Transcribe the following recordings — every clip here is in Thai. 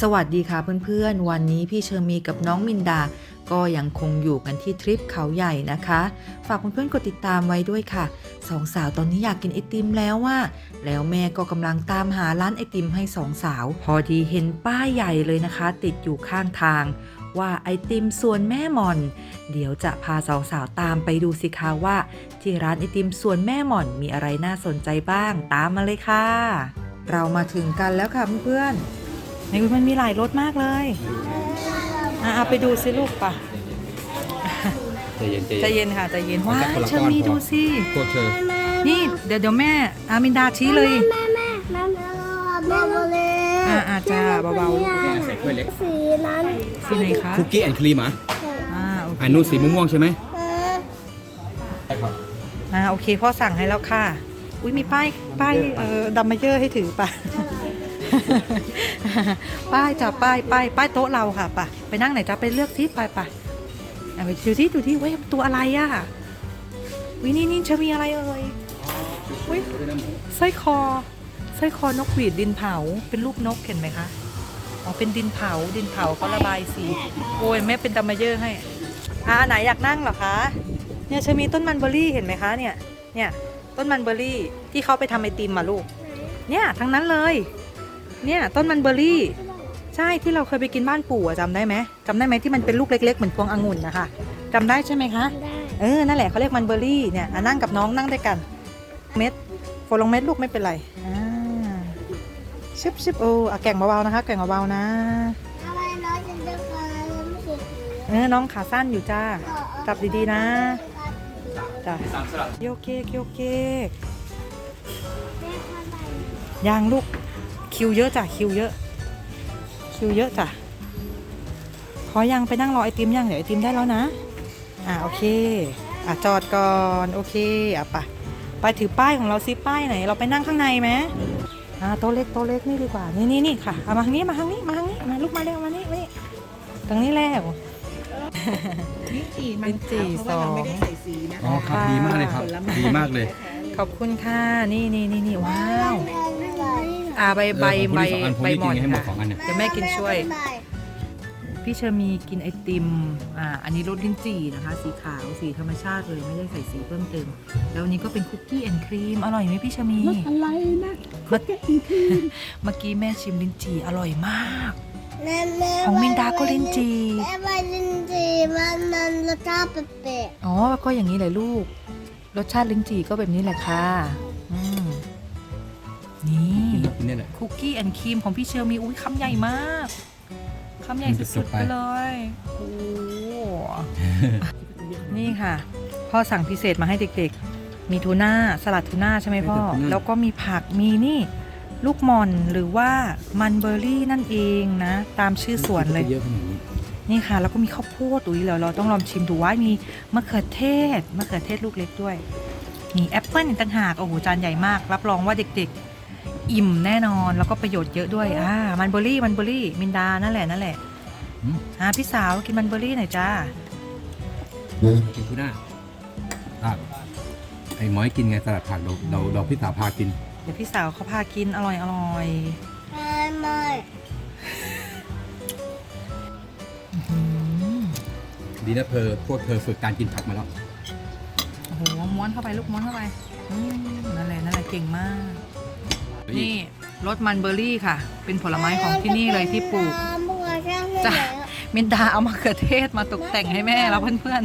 สวัสดีค่ะเพื่อนๆ วันนี้พี่เชอร์มีกับน้องมินดา ก็ยังคงอยู่กันที่ทริปเขาใหญ่นะคะ ฝากเพื่อนๆกดติดตามไว้ด้วยค่ะสองสาวตอนนี้อยากกินไอติมแล้วว่า แล้วแม่ก็กำลังตามหาร้านไอติมให้สองสาว พอดีเห็นป้ายใหญ่เลยนะคะ ติดอยู่ข้างทาง ว่าไอติมสวนแม่หม่อน เดี๋ยวจะพาสองสาวตามไปดูสิคะว่า ที่ร้านไอติมสวนแม่หม่อนมีอะไรน่าสนใจบ้าง ตามมาเลยค่ะ เรามาถึงกันแล้วค่ะเพื่อนๆ นมันมีหลายรสมากเลย อะเอาไปดูสิลูกปะใจเย็นใจใจเย็นเย็นค่ะใจเย็นเอาว้าแค่คนละเชอก้อนมีพอดูสิโทษเธอนี่เดี๋ยวเดี๋ยวแม่อามินดาชี้เลยแม่แม่แม่แม่แม่โมเลอ่าอาจจะเบาใส่ถ้วยเล็กสีนั้นๆที่ไหนคะคุกกี้แอนด์ครีมอะอ่าโอเคอันนู้นสีม่วงๆใช่ไหมเออใช่ครับอ่าโอเคพ่อสั่งให้แล้วค่ะ อุ้ยมีป้ายป้ายเอ่อดัมเมเยอร์ให้ถือป่ะ ป้ายจ้ะป้ายป้ายป้ายโต๊ะเราค่ะป่ะไปนั่งไหนจ้ะไปเลือกที่ไปป่ะอะไปดูที่ดูที่เว้ยตัวอะไรอะวินี่นี่จะมีอะไรเอ่ยอุ้ยสร้อยคอสร้อยคอนกหวีดดินเผาเป็นรูปนกเห็นไหมคะอ๋อเป็นดินเผาดินเผาเขาระบายสีโอ้ยแม่เป็นดัมเมเยอร์ให้อ่าไหนอยากนั่งเหรอคะเนี่ยจะมีต้นมันเบอร์รี่เห็นไหมคะเนี่ยเนี่ยต้นมันเบอร์รี่ที่เขาไปทำไอติมมาลูก เนี่ยทั้งนั้นเลย เนี่ยต้นมันเบอร์รี่ ใช่ที่เราเคยไปกินบ้านปู่อะจำได้ไหมจำได้ไหมที่มันเป็นลูกเล็กๆเหมือนพวงองุ่นนะคะจำได้ใช่ไหมคะได้เออนั่นแหละเขาเรียกมันเบอร์รี่เนี่ยอะนั่งกับน้องนั่งด้วยกัน เม็ดโฟลงเม็ดลูกไม่เป็นไรอ่าชิบชิบโอ้อะแก่งเบาๆนะคะ แก่งเบาๆนะทำไมน้องจะเลือกอะไรไม่ใช่เออน้องขาสั้นอยู่จ้าจับดีๆนะจ้าโยเกกโยเกกยังลูก คิวเยอะจ้ะคิวเยอะ คิวเยอะจ้ะขอยังไปนั่งรอไอติมยังเดี๋ยวไอติมได้แล้วนะ อ่าโอเค อะจอดก่อนโอเคอะไปไปถือป้ายของเราซิป้ายไหน เราไปนั่งข้างในไหมอ่าโต๊ะเล็กโต๊ะเล็กนี่ดีกว่านี่นี่นี่ค่ะเอามาทางนี้มาทางนี้มาทางนี้มาลูกมาเร็วมานี่มานี่ตรงนี้แล้วลิ้นจี่มันลิ้นจี่ขาวเพราะว่าเราไม่ได้สองใส่สีนะอ๋อครับดีมากเลยครับ ดีมากเลย ขอบคุณค่ะ นี่นี่นี่นี่ว้าวไม่ไหว อ่าใบใบเออใบผมใบมีสองอันผมหมอนมีกินให้หมดค่ะสองอันเนี่ย เดี๋ยวแม่กินช่วยไม่ไหพี่เชอร์มีกินไอติม อ่า อันนี้รสลิ้นจี่นะคะ สีขาว สีธรรมชาติเลย ไม่ได้ใส่สีเพิ่มเติม แล้วอันนี้ก็เป็นคุกกี้แอนด์ครีม อร่อยไหมพี่เชอร์มีอะไรนะเมื่อเมื่อกี้แม่ชิมลิ้นจี่อร่อยมากแม่แม่ของมินดาก็ลิ้นจี่ แม่ใบลิ้นจี่มันมันรสชาติแปลกอ๋อ ก็อย่างนี้แหละลูก รสชาติลิ้นจี่ก็แบบนี้แหละค่ะ เนี่ยแหละคุกกี้แอนด์ครีมของพี่เชอร์มีอุ้ยคำใหญ่มากคำใหญ่มันจะสุดสุดๆไปไปเลยโอ้โหนี่ค่ะ พ่อสั่งพิเศษมาให้เด็กๆ มีทูน่าสลัดทูน่าใช่ไหมพ่อ แล้วก็มีผักมีนี่ ลูกหม่อนหรือว่ามันเบอร์รี่นั่นเองนะ ตามชื่อสวนเลยเยอะขนาดนี้นี่ค่ะ แล้วก็มีข้าวโพดอุ้ยเดี๋ยวเราต้องลองชิมดูว่ามีมะเขือเทศมะเขือเทศลูกเล็กด้วยมีแอปเปิ้ลอีกต่างหากโอ้โหจานใหญ่มาก รับรองว่าเด็กๆ อิ่มแน่นอนแล้วก็ประโยชน์เยอะด้วยอ่ามันเบอร์รี่มันเบอร์รี่มินดานั่นแหละนั่นแหละอืมอ่าพี่สาวกินมันเบอร์รี่หน่อยจ้ากินทูน่าอะไอ้หมอยกินไงสลัดผักเราเราเราพี่สาวพากิน เดี๋ยวพี่สาวเขาพากินอร่อยอร่อยๆไม่ไม่อืมดีนะเธอพวกเธอฝึกการกินผักมาแล้วโอ้โหม้วนเข้าไปลูกม้วนเข้าไปอืมนั่นแหละนั่นแหละเก่งมาก นี่รสมันเบอร์รี่ค่ะ เป็นผลไม้ของที่นี่เลยที่ปลูกมะเขือเทศจ้ะให้แล้วมินดาเอามะเขือเทศมาตกแต่งให้แม่แล้วเพื่อน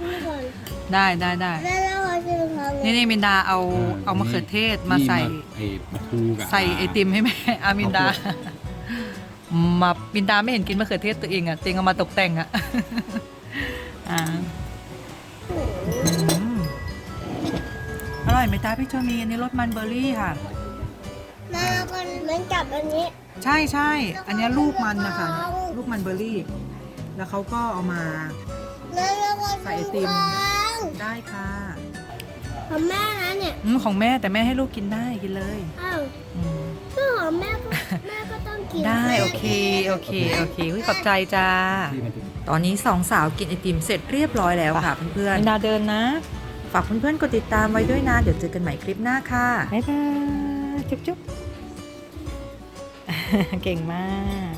พี่คนๆได้ได้ได้แม่แล้วขอชิมคำหนี่งนี่มินดาเอาเอามะเขือเทศมาใส่ไอ้ปลาทูกับใส่ไอติมให้แม่อามินดามามินดาไม่เห็นกินมะเขือเทศตัวเองอะตัวเองเอามาตกแต่งอะอ่าอืมอร่อยไหมจ้าพี่โจมีอันนี้รสมันเบอร์รี่ค่ะ แม่ก็เหมือนกับอันนี้ ใช่ใช่ อันเนี้ยลูกมันนะคะ ลูกมันเบอร์รี่ แล้วเขาก็เอามาแม่แล้วก็ใส่ไอติมข้างได้ค่ะของแม่นะเนี่ยอืมของแม่แต่แม่ให้ลูกกินได้กินเลยอ้าวอืมเพื่อของแม่ก็แม่ก็ต้องกินได้โอเคโอเคโอเคอุ๊ยขอบใจจ้า ที่มันจะตอนนี้สองสาวกินไอติมเสร็จเรียบร้อยแล้วค่ะเพื่อนๆมินดาเดินนะฝากเพื่อนๆกดติดตามไว้ด้วยนะ เดี๋ยวเจอกันใหม่คลิปหน้าค่ะ บ๊ายบาย จุ๊บๆ เก่งมาก